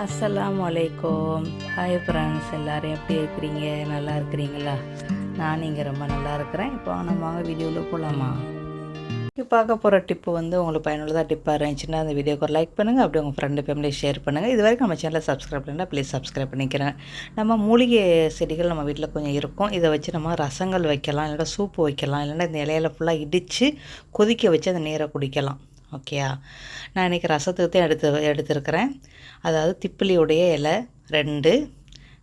அஸ்லாம் அலைக்கும் hi friends எல்லோரும் எப்படி இருக்கிறீங்க? நல்லா இருக்கிறீங்களா? நான் இங்கே ரொம்ப நல்லா இருக்கிறேன். இப்போ நம்ம வாங்க வீடியோவில் போகலாமா இப்போ பார்க்க போகிற டிப்பு வந்து உங்களுக்கு பயனுள்ளதாக டிப்பாக இருந்துச்சுன்னா அந்த வீடியோக்கு ஒரு லைக் பண்ணுங்கள் அப்படி உங்கள் ஃப்ரெண்டு ஃபேமிலி ஷேர் பண்ணுங்கள் இது வரைக்கும் நம்ம சேனலை சப்ஸ்கிரைப் பண்ணால் ப்ளீஸ் சப்ஸ்கிரைப் பண்ணிக்கிறேன். நம்ம மூலிகை செடிகள் நம்ம வீட்டில் கொஞ்சம் இருக்கும். இதை வச்சு நம்ம ரசங்கள் வைக்கலாம் இல்லைன்னா சூப்பு வைக்கலாம் இல்லைன்னா இந்த இலையில ஃபுல்லாக இடித்து கொதிக்க வச்சு அந்த நீரை குடிக்கலாம். ஓகேயா? நான் இன்றைக்கி ரசத்துக்கு தான் எடுத்து எடுத்துருக்கிறேன். அதாவது திப்பிலியுடைய இலை ரெண்டு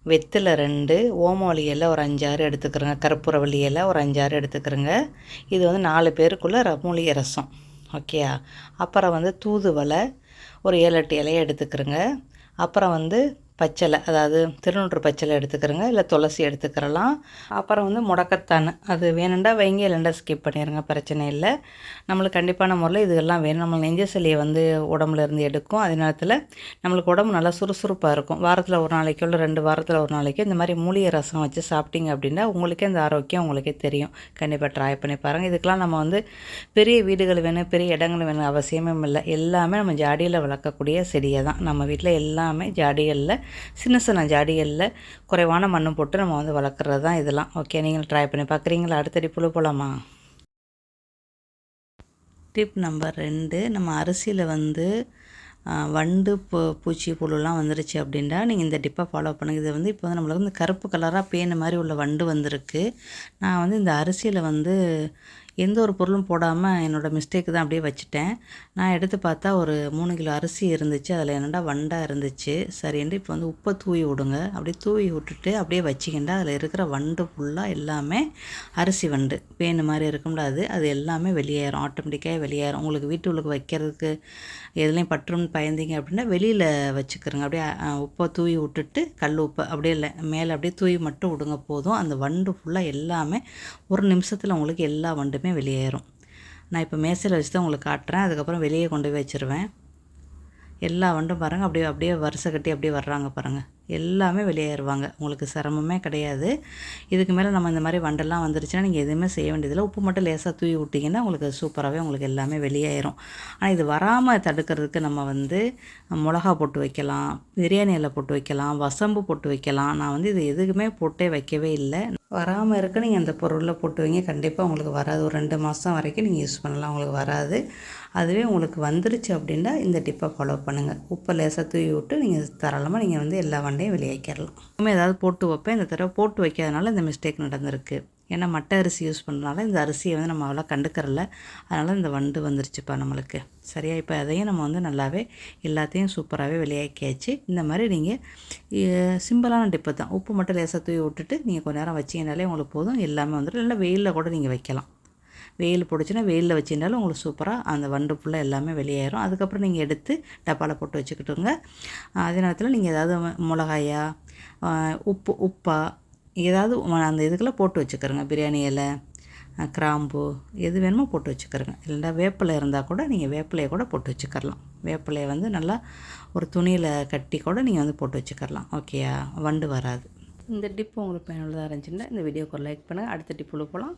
வெத்திலை ரெண்டு ஓமோலி இலை ஒரு அஞ்சாறு எடுத்துக்கிறேங்க. கற்பூரவள்ளி இலை ஒரு அஞ்சாறு எடுத்துக்கிறேங்க. இது வந்து நாலு பேருக்குள்ளே ர மூலிகை ரசம். ஓகேயா? அப்புறம் வந்து தூதுவலை ஒரு ஏழு எட்டு இலையை எடுத்துக்கிறேங்க. அப்புறம் வந்து பச்சலை அதாவது திருநூற்று பச்சலை எடுத்துக்கிறேங்க இல்லை துளசி எடுத்துக்கிறலாம். அப்புறம் வந்து முடக்கத்தான் அது வேணுண்டா வைங்க இல்லைண்டா ஸ்கிப் பண்ணிடுங்க பிரச்சனை இல்லை. நம்மளுக்கு கண்டிப்பான முறையில் இதெல்லாம் வேணும். நம்ம நெஞ்ச சளியை வந்து உடம்புல இருந்து எடுக்கும். அதே நேரத்தில் நம்மளுக்கு உடம்பு நல்லா சுறுசுறுப்பாக இருக்கும். வாரத்தில் ஒரு நாளைக்கோ இல்லை ரெண்டு வாரத்தில் ஒரு நாளைக்கோ இந்த மாதிரி மூலிகை ரசம் வச்சு சாப்பிட்டீங்க அப்படின்னா உங்களுக்கே இந்த ஆரோக்கியம் உங்களுக்கே தெரியும். கண்டிப்பாக ட்ரை பண்ணி பாருங்கள் இதுக்கெலாம் நம்ம வந்து பெரிய வீடுகள் வேணும் பெரிய இடங்கள் வேணும் அவசியமும் இல்லை. எல்லாமே நம்ம ஜாடியில் வளர்க்கக்கூடிய செடியை தான். நம்ம வீட்டில் எல்லாமே ஜாடிகளில் சின்ன சின்ன ஜாடிகளில் குறைவான மண்ணு போட்டு நம்ம வந்து வளர்க்குறது தான் இதெல்லாம். ஓகே நீங்கள் ட்ரை பண்ணி பார்க்குறீங்களா அடுத்தடி புழு போகலாமா டிப் நம்பர் ரெண்டு நம்ம அரிசியில் வந்து வண்டு பூ பூச்சி புழுலாம் வந்துருச்சு அப்படின்னா நீங்கள் இந்த டிப்பை ஃபாலோ பண்ணுங்கள் இது வந்து இப்போ வந்து நம்மளுக்கு வந்து கருப்பு கலராக பேன மாதிரி உள்ள வண்டு வந்திருக்கு. நான் வந்து இந்த அரிசியில் வந்து எந்த ஒரு பொருளும் போடாமல் என்னோடய மிஸ்டேக் தான் அப்படியே வச்சுட்டேன். நான் எடுத்து பார்த்தா ஒரு மூணு கிலோ அரிசி இருந்துச்சு. அதில் என்னடா வண்டாக இருந்துச்சு. சரின்ட்டு இப்போ வந்து உப்பை தூவி விடுங்க. அப்படியே தூவி விட்டுட்டு அப்படியே வச்சிக்கிண்டா அதில் இருக்கிற வண்டு ஃபுல்லாக எல்லாமே அரிசி வண்டு. பேனு மாதிரி இருக்கும்ல அது. அது எல்லாமே வெளியேறும். ஆட்டோமேட்டிக்காக வெளியேறும். உங்களுக்கு வீட்டுக்கு வைக்கிறதுக்கு எதுலேயும் பற்றும்னு பயந்தீங்க அப்படின்னா வெளியில் வச்சுக்கிறோங்க. அப்படியே உப்பை தூவி விட்டுட்டு கல் உப்பை அப்படியே இல்லை மேலே அப்படியே தூவி மட்டும் விடுங்க போதும். அந்த வண்டு ஃபுல்லாக எல்லாமே ஒரு நிமிஷத்தில் உங்களுக்கு எல்லா வண்டுமே வெளியேறும். நான் இப்போ மேசையில் வச்சு தான் உங்களுக்கு காட்டுறேன். அதுக்கப்புறம் வெளியே கொண்டு போய் வச்சுருவேன். எல்லா வண்டும் பாருங்கள் அப்படியே அப்படியே வரிசை கட்டி அப்படியே வர்றாங்க பாருங்கள் எல்லாமே வெளியேறுவாங்க. உங்களுக்கு சிரமமே கிடையாது. இதுக்கு மேலே நம்ம இந்த மாதிரி வண்டெல்லாம் வந்துருச்சுன்னா நீங்கள் எதுவுமே செய்ய வேண்டியதில்லை. உப்பு மட்டும் லேசாக தூவி விட்டிங்கன்னா உங்களுக்கு சூப்பராகவே உங்களுக்கு எல்லாமே வெளியேறும். ஆனால் இது வராமல் தடுக்கிறதுக்கு நம்ம வந்து மிளகா போட்டு வைக்கலாம் பிரியாணியில் போட்டு வைக்கலாம் வசம்பு போட்டு வைக்கலாம். நான் வந்து இது எதுக்குமே போட்டே வைக்கவே இல்லை. வராமல் இருக்க நீங்கள் அந்த பொருளில் போட்டு வைங்க. கண்டிப்பாக உங்களுக்கு வராது. ஒரு ரெண்டு மாதம் வரைக்கும் நீங்கள் யூஸ் பண்ணலாம். உங்களுக்கு வராது. அதுவே உங்களுக்கு வந்துருச்சு அப்படின்னா இந்த டிப்பை ஃபாலோ பண்ணுங்கள் உப்பை லேசாக தூவி விட்டு நீங்கள் தாராளமாக நீங்கள் வந்து எல்லா வண்டையும் வெளியாக்கிடலாம் இன்னும் ஏதாவது போட்டு வைப்பேன். இந்த தடவை போட்டு வைக்காதனால இந்த மிஸ்டேக் நடந்திருக்கு. ஏன்னா மட்டை அரிசி யூஸ் பண்ணனால இந்த அரிசியை வந்து நம்ம அவ்வளோ கண்டுக்கறல அதனால் இந்த வண்டு வந்துருச்சுப்பா நம்மளுக்கு. சரியா? இப்போ அதையும் நம்ம வந்து நல்லாவே எல்லாத்தையும் சூப்பராகவே வெளியாக்கியாச்சு. இந்த மாதிரி நீங்கள் சிம்பிளான டிப்பு தான். உப்பு மட்டும் லேசாக தூவி விட்டுட்டு நீங்கள் கொஞ்ச நேரம் வச்சிங்கனாலே உங்களுக்கு போதும். எல்லாமே வந்துடும் இல்லை வெயிலில் கூட நீங்கள் வைக்கலாம். வெயில் பிடிச்சின்னா வெயிலில் வச்சிருந்தாலும் உங்களுக்கு சூப்பராக அந்த வண்டு ஃபுல்லாக எல்லாமே வெளியேறும். அதுக்கப்புறம் நீங்கள் எடுத்து டப்பாவில் போட்டு வச்சுக்கிட்டுங்க. அதே நேரத்தில் நீங்கள் ஏதாவது மிளகாயா உப்பு உப்பா ஏதாவது அந்த இதுக்கெல்லாம் போட்டு வச்சுக்கிறோங்க. பிரியாணி இலை கிராம்பு எது வேணுமோ போட்டு வச்சுக்கிறோங்க. இல்லைன்னா வேப்பிலை இருந்தால் கூட நீங்கள் வேப்பிலையை கூட போட்டு வச்சுக்கரலாம் வேப்பிலையை வந்து நல்லா ஒரு துணியில் கட்டி கூட நீங்கள் வந்து போட்டு வச்சுக்கரலாம் ஓகேயா வண்டு வராது. இந்த டிப்பு உங்களுக்கு பயனுள்ளதாக இருந்துச்சுன்னா இந்த வீடியோக்கு லைக் பண்ணுங்கள் அடுத்த டிப்பில் போகலாம்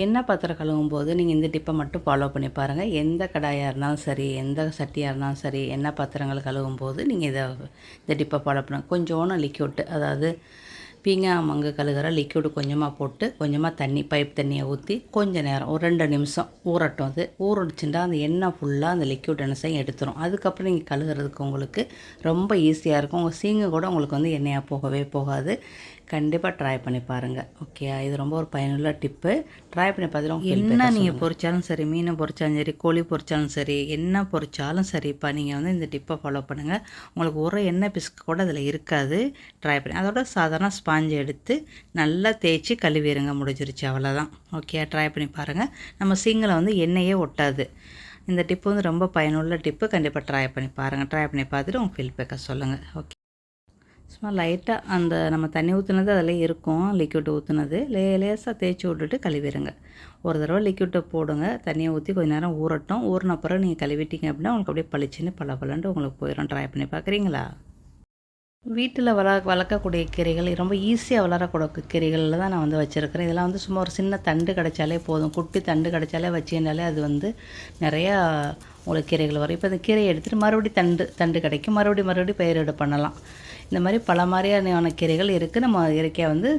எண்ணெய் பாத்திரம் கழுவும் போது நீங்கள் இந்த டிப்பை மட்டும் ஃபாலோ பண்ணி பாருங்கள் எந்த கடாயாக இருந்தாலும் சரி எந்த சட்டியாக இருந்தாலும் சரி எண்ணெய் பாத்திரங்கள் கழுவும் போது நீங்கள் இதை இந்த டிப்பை ஃபாலோ பண்ணுங்கள் கொஞ்சோண்டு லிக்யூட்டு அதாவது பீங்கா மங்கு கழுகிற லிக்யூடு கொஞ்சமாக போட்டு கொஞ்சமாக தண்ணி பைப் தண்ணியை ஊற்றி கொஞ்சம் நேரம் ஒரு ரெண்டு நிமிஷம் ஊறட்டும் அது. ஊறடிச்சுட்டா அந்த எண்ணெய் ஃபுல்லாக அந்த லிக்யூட் எண்ணெய் எடுத்துரும். அதுக்கப்புறம் நீங்கள் கழுகுறதுக்கு உங்களுக்கு ரொம்ப ஈஸியாக இருக்கும். உங்கள் சீங்கு கூட உங்களுக்கு வந்து எண்ணெயாக போகவே போகாது. கண்டிப்பாக ட்ரை பண்ணி பாருங்கள் ஓகே இது ரொம்ப ஒரு பயனுள்ள டிப்பு ட்ரை பண்ணி பார்த்துட்டு என்ன நீங்கள் பொறிச்சாலும் சரி மீனை பொறிச்சாலும் சரி கோழி பொறிச்சாலும் சரி என்ன பொறிச்சாலும் சரிப்பா நீங்கள் வந்து இந்த டிப்பை ஃபாலோ பண்ணுங்கள் உங்களுக்கு ஒரு எண்ணெய் பிஸ்கு கூட அதில் இருக்காது. ட்ரை பண்ணி அதோட சாதாரண ஸ்பாஞ்சு எடுத்து நல்லா தேய்ச்சி கழுவிடுங்க. முடிஞ்சிருச்சு. அவ்வளோதான் ஓகே ட்ரை பண்ணி பாருங்கள் நம்ம சிங்கில் வந்து எண்ணெயே ஒட்டாது. இந்த டிப்பு வந்து ரொம்ப பயனுள்ள டிப்பு கண்டிப்பாக ட்ரை பண்ணி பாருங்கள் ட்ரை பண்ணி பார்த்துட்டு உங்கள் ஃபீல்பேக்கை சொல்லுங்கள் ஓகே சும்மா லைட்டாக அந்த நம்ம தண்ணி ஊற்றுனது அதில் இருக்கும் லிக்விட் ஊற்றுனது லே லேசாக தேய்ச்சி விட்டுட்டு கழுவிடுங்க. ஒரு தடவை லிக்விட்டை போடுங்க. தண்ணியை ஊற்றி கொஞ்சம் நேரம் ஊறட்டும். ஊறின பிறகு நீங்கள் கழுவிட்டீங்க அப்படின்னா உங்களுக்கு அப்படியே பளிச்சுன்னு பல பலன்ட்டு உங்களுக்கு போயிடும் ட்ரை பண்ணி பார்க்குறீங்களா வீட்டில் வள வளர்க்கக்கூடிய கீரைகள் ரொம்ப ஈஸியாக வளரக்கூடிய கீரைகளில் தான் நான் வந்து வச்சுருக்கிறேன். இதெல்லாம் வந்து சும்மா ஒரு சின்ன தண்டு கிடைச்சாலே போதும். குட்டி தண்டு கிடைச்சாலே வச்சுருந்தாலே அது வந்து நிறையா உங்களுக்கு கீரைகள் வரும். இப்போ இந்த கீரையை எடுத்துகிட்டு மறுபடியும் தண்டு தண்டு கிடைக்கும். மறுபடியும் மறுபடியும் பயிரிடு பண்ணலாம். இந்த மாதிரி பல மாதிரியான கீரைகள் இருக்குது நம்ம இயற்கையாக வந்து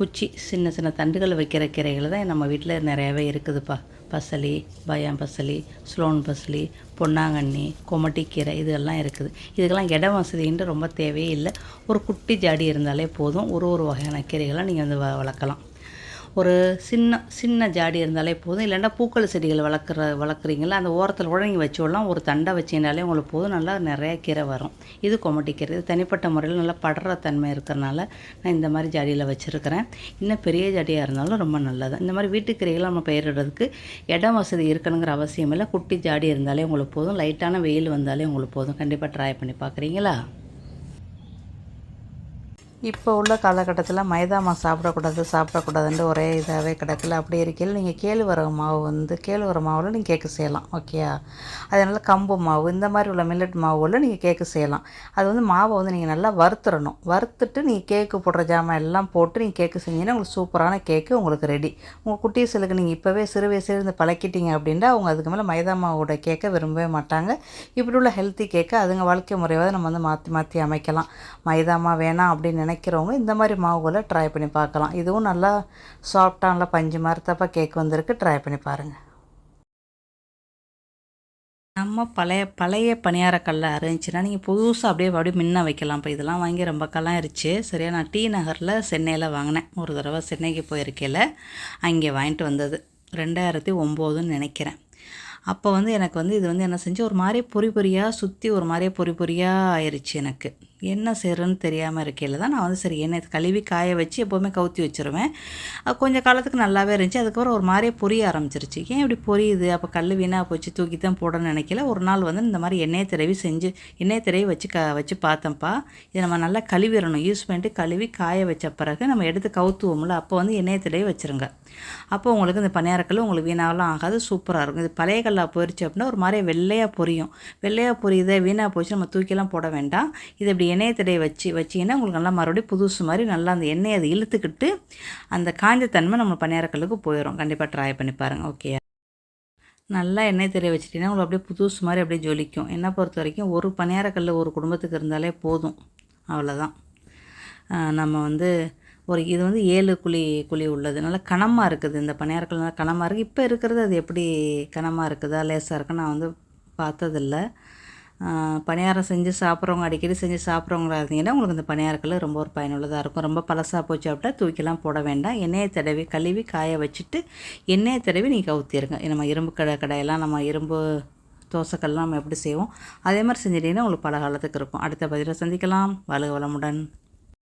குச்சி சின்ன சின்ன தண்டுகள் வைக்கிற கீரைகள் தான் நம்ம வீட்டில் நிறையாவே இருக்குதுப்பா. பசலி பயம் பசலி ஸ்லோன் பசலி பொன்னாங்கண்ணி கொமட்டிக்கீரை இதெல்லாம் இருக்குது. இதுக்கெல்லாம் இட வசதின்ட்டு ரொம்ப தேவையே இல்லை. ஒரு குட்டி ஜாடி இருந்தாலே போதும். ஒரு ஒரு வகையான கீரைகளை நீங்கள் வந்து வ வளர்க்கலாம். ஒரு சின்ன சின்ன ஜாடி இருந்தாலே போதும். இல்லைன்னா பூக்கள் செடிகள் வளர்க்குற வளர்க்குறீங்களா அந்த ஓரத்தில் உழங்கி வச்சோடலாம். ஒரு தண்டை வச்சிங்கனாலே உங்களுக்கு போதும். நல்லா நிறைய கீரை வரும். இது கொமட்டி கீரை இது தனிப்பட்ட முறையில் நல்லா படுற தன்மை இருக்கிறனால நான் இந்த மாதிரி ஜாடியில் வச்சுருக்கிறேன். இன்னும் பெரிய ஜாடியாக இருந்தாலும் ரொம்ப நல்லது. இந்த மாதிரி வீட்டுக்கீரைகளை நம்ம பயிரிடுறதுக்கு இடம் வசதி இருக்கணுங்கிற அவசியம் இல்லை. குட்டி ஜாடி இருந்தாலே உங்களுக்கு போதும். லைட்டான வெயில் வந்தாலே உங்களுக்கு போதும். கண்டிப்பாக ட்ரை பண்ணி பார்க்குறீங்களா? இப்போ உள்ள காலகட்டத்தில் மைதா மாவு சாப்பிடக்கூடாது சாப்பிடக்கூடாதுன்ட்டு ஒரே இதாகவே கிடக்கல. அப்படி இருக்கையில் நீங்கள் கேழ்வரகு மாவு வந்து கேழ்வர மாவில் நீங்கள் கேக்கு செய்யலாம் ஓகேயா அதனால் கம்பு மாவு இந்த மாதிரி உள்ள மில்லட் மாவில் நீங்கள் கேக்கு செய்யலாம். அது வந்து மாவை வந்து நீங்கள் நல்லா வறுத்துடணும் வறுத்துட்டு நீங்கள் கேக்கு போடுற ஜாமான் எல்லாம் போட்டு நீங்கள் கேக்கு செஞ்சீங்கன்னா உங்களுக்கு சூப்பரான கேக்கு உங்களுக்கு ரெடி உங்கள் குட்டீஸுக்கு நீங்கள் இப்போவே சிறு வயசுலேருந்து பழக்கிட்டீங்க அப்படின்னா அவங்க அதுக்கு மேலே மைதா மாவோட கேக்கை விரும்பவே மாட்டாங்க. இப்படி உள்ள ஹெல்த்தி கேக்கை அதுங்க வாழ்க்கை முறையாவது நம்ம வந்து மாற்றி மாற்றி அமைக்கலாம். மைதா மாவு வேணாம் அப்படின்னு நினைக்கிறவங்க இந்த மாதிரி மாவுகளை ட்ரை பண்ணி பார்க்கலாம். இதுவும் நல்லா சாஃப்டாக நல்லா பஞ்சு மரத்தப்பா கேக் வந்திருக்கு. ட்ரை பண்ணி பாருங்கள் நம்ம பழைய பழைய பணியாரக்கல்ல இருந்துச்சுன்னா நீங்கள் புதுசாக அப்படியே அப்படியே முன்ன வைக்கலாம். இப்போ இதெல்லாம் வாங்கி ரொம்ப கலாயிருச்சு. சரியா நான் டி நகரில் சென்னையில் வாங்கினேன். ஒரு தடவை சென்னைக்கு போயிருக்கையில் அங்கே வாங்கிட்டு வந்தது. ரெண்டாயிரத்தி ஒம்போதுன்னு நினைக்கிறேன். அப்போ வந்து எனக்கு வந்து இது வந்து என்ன செஞ்சு ஒரு மாதிரி பொறி பொறியாக சுற்றி ஒரு மாதிரியே பொறி பொறியாக ஆயிடுச்சு எனக்கு. என்ன செய்கிறேன்னு தெரியாமல் இருக்கையில் தான் நான் வந்து சரி எண்ணெய் கழுவி காய வச்சு எப்போவுமே கவுத்தி வச்சுருவேன். கொஞ்சம் காலத்துக்கு நல்லாவே இருந்துச்சு. அதுக்கப்புறம் ஒரு மாதிரியே பொரிய ஆரம்பிச்சிருச்சு. ஏன் இப்படி பொரியுது? அப்போ கல் வீணாக போச்சு தூக்கி தான் போடணும்னு நினைக்கல. ஒரு நாள் வந்து இந்த மாதிரி எண்ணெய் திரவி செஞ்சு எண்ணெய் திரவி வச்சு க வச்சு பார்த்தேன்ப்பா. இதை நம்ம நல்லா கழுவிடணும். யூஸ் பண்ணிட்டு கழுவி காய வச்ச பிறகு நம்ம எடுத்து கவுத்துவோம்ல அப்போ வந்து எண்ணெய் திரவி வச்சுருங்க. அப்போ உங்களுக்கு இந்த பணியாரக்கல் உங்களுக்கு வீணாகலாம் ஆகாது சூப்பராக இருக்கும். இது பழைய கல்லாக போயிடுச்சு அப்படின்னா ஒரு மாதிரி வெள்ளையாக பொரியும். வெள்ளையாக பொரியுதே வீணாக போச்சு நம்ம தூக்கிலாம் போட வேண்டாம். இது இப்படி எண்ணெய் திடையை வச்சு வச்சிங்கன்னா உங்களுக்கு நல்லா மறுபடியும் புதுசு மாதிரி நல்லா அந்த எண்ணெயை அதை இழுத்துக்கிட்டு அந்த காஞ்ச தன்மை நம்ம பணியாரக்கல்லுக்கு போயிடும் கண்டிப்பாக ட்ரை பண்ணி பாருங்கள் ஓகே நல்லா எண்ணெய் தெரிய வச்சுட்டிங்கன்னா உங்களுக்கு அப்படியே புதுசு மாதிரி அப்படியே ஜொலிக்கும். என்ன பொறுத்த வரைக்கும் ஒரு பணியாரக்கல் ஒரு குடும்பத்துக்கு இருந்தாலே போதும். அவ்வளோதான் நம்ம வந்து ஒரு இது வந்து ஏழு குழி குழி உள்ளது. நல்லா கனமாக இருக்குது. இந்த பணியாரக்கல் நல்லா கனமாக இருக்குது இப்போ இருக்கிறது அது எப்படி கனமாக இருக்குதா லேசாக இருக்குன்னு நான் வந்து பார்த்ததில்ல. பணியாரம் செஞ்சு சாப்பிட்றவங்க அடிக்கடி செஞ்சு சாப்பிட்றவங்களா இருந்தீங்கன்னா உங்களுக்கு இந்த பணியாரக்கல் ரொம்ப ஒரு பயனுள்ளதாக இருக்கும். ரொம்ப பழசாக போச்சு அப்படின்னா தூக்கிலாம் போட வேண்டாம். எண்ணெயை தடவி கழுவி காய வச்சுட்டு எண்ணெயை தடவி நீங்கள் ஊற்றிடுங்க நம்ம இரும்பு கடை கடையெல்லாம் நம்ம இரும்பு தோசைக்கல்லாம் நம்ம எப்படி செய்வோம்? அதே மாதிரி செஞ்சிட்டிங்கன்னா உங்களுக்கு பல காலத்துக்கு இருக்கும். அடுத்த பதிவில் சந்திக்கலாம். வலுக வளமுடன்.